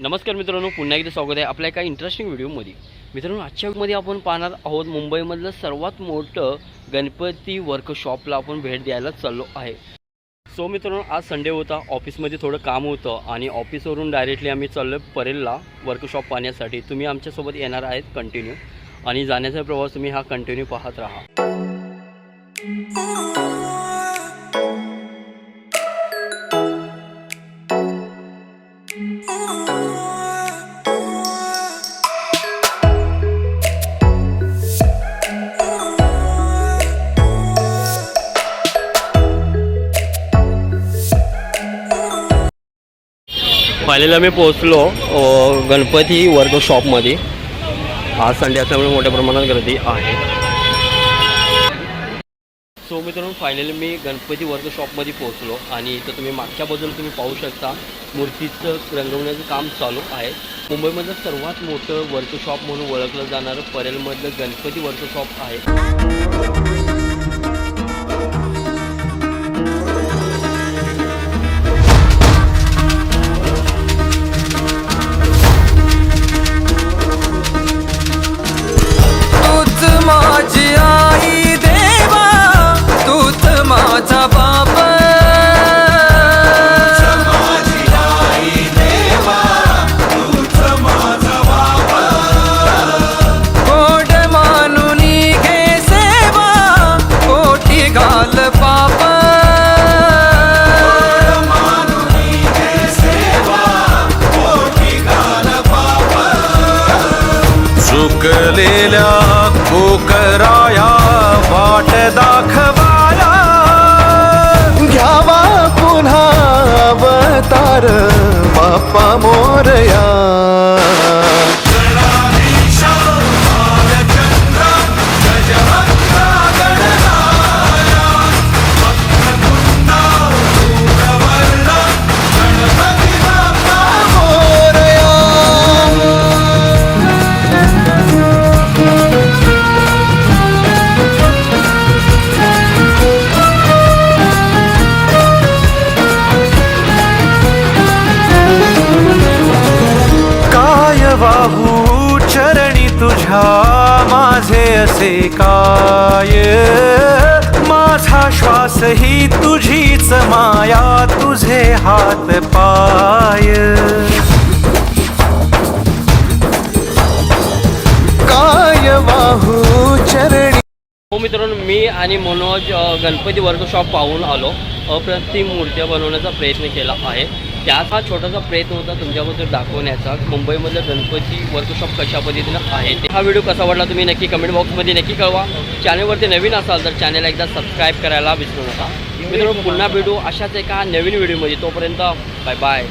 नमस्कार मित्रांनो पुन्हा एकदा स्वागत आहे आपल्या एका इंटरेस्टिंग व्हिडिओमध्ये मित्रांनो आजच्या मध्ये आपण पाहणार आहोत मुंबईमधलं सर्वात मोठं गणपती वर्कशॉपला आपण भेट द्यायला चाललो आहे. सो मित्रांनो आज संडे होता ऑफिसमध्ये थोडं काम होतं आणि ऑफिसवरून डायरेक्टली आम्ही चाललो परेलला वर्कशॉप पाहण्यासाठी. तुम्ही आमच्यासोबत येणार आहेत कंटिन्यू आणि जाण्याचा प्रवास तुम्ही हा कंटिन्यू पाहत राहा. Oh, oh, oh. फायनली आम्ही पोहोचलो गणपती वर्कशॉपमध्ये आज संडे असल्यामुळे मोठ्या प्रमाणात गर्दी आहे. सो मित्रांनो फायनली मी गणपती वर्कशॉपमध्ये पोहोचलो आणि इथं तुम्ही मागच्या बाजूला तुम्ही पाहू शकता मूर्तीचं रंगवण्याचं काम चालू आहे. मुंबईमधलं सर्वात मोठं वर्कशॉप म्हणून ओळखलं जाणारं परेलमधलं गणपती वर्कशॉप आहे. चुकलेल्या कोकराया वाट दाखवाया. घ्यावा पुन्हा अवतार बाप्पा मोरया. माझे असे काय? माझा श्वास ही तुझीच माया तुझे हात पाय. काय वाहू चरणी? हो मित्रांनो मी आणि मनोज गणपती वर्कशॉप पाहून आलो. अप्रतिम मूर्त्या बनवण्याचा प्रयत्न केला आहे. त्यात हा छोटासा प्रयत्न होता तुमच्याबद्दल दाखवण्याचा. मुंबईमधलं गणपती वर्कशॉप कशा पद्धतीनं आहे ते. हा व्हिडिओ कसा वाटला तुम्ही नक्की कमेंट बॉक्समध्ये नक्की कळवा. चॅनलवरती नवीन असाल तर चॅनलला एकदा सबस्क्राईब करायला विसरू नका. मित्रांनो पुन्हा भेटू अशाच एका नवीन व्हिडिओमध्ये तोपर्यंत बाय बाय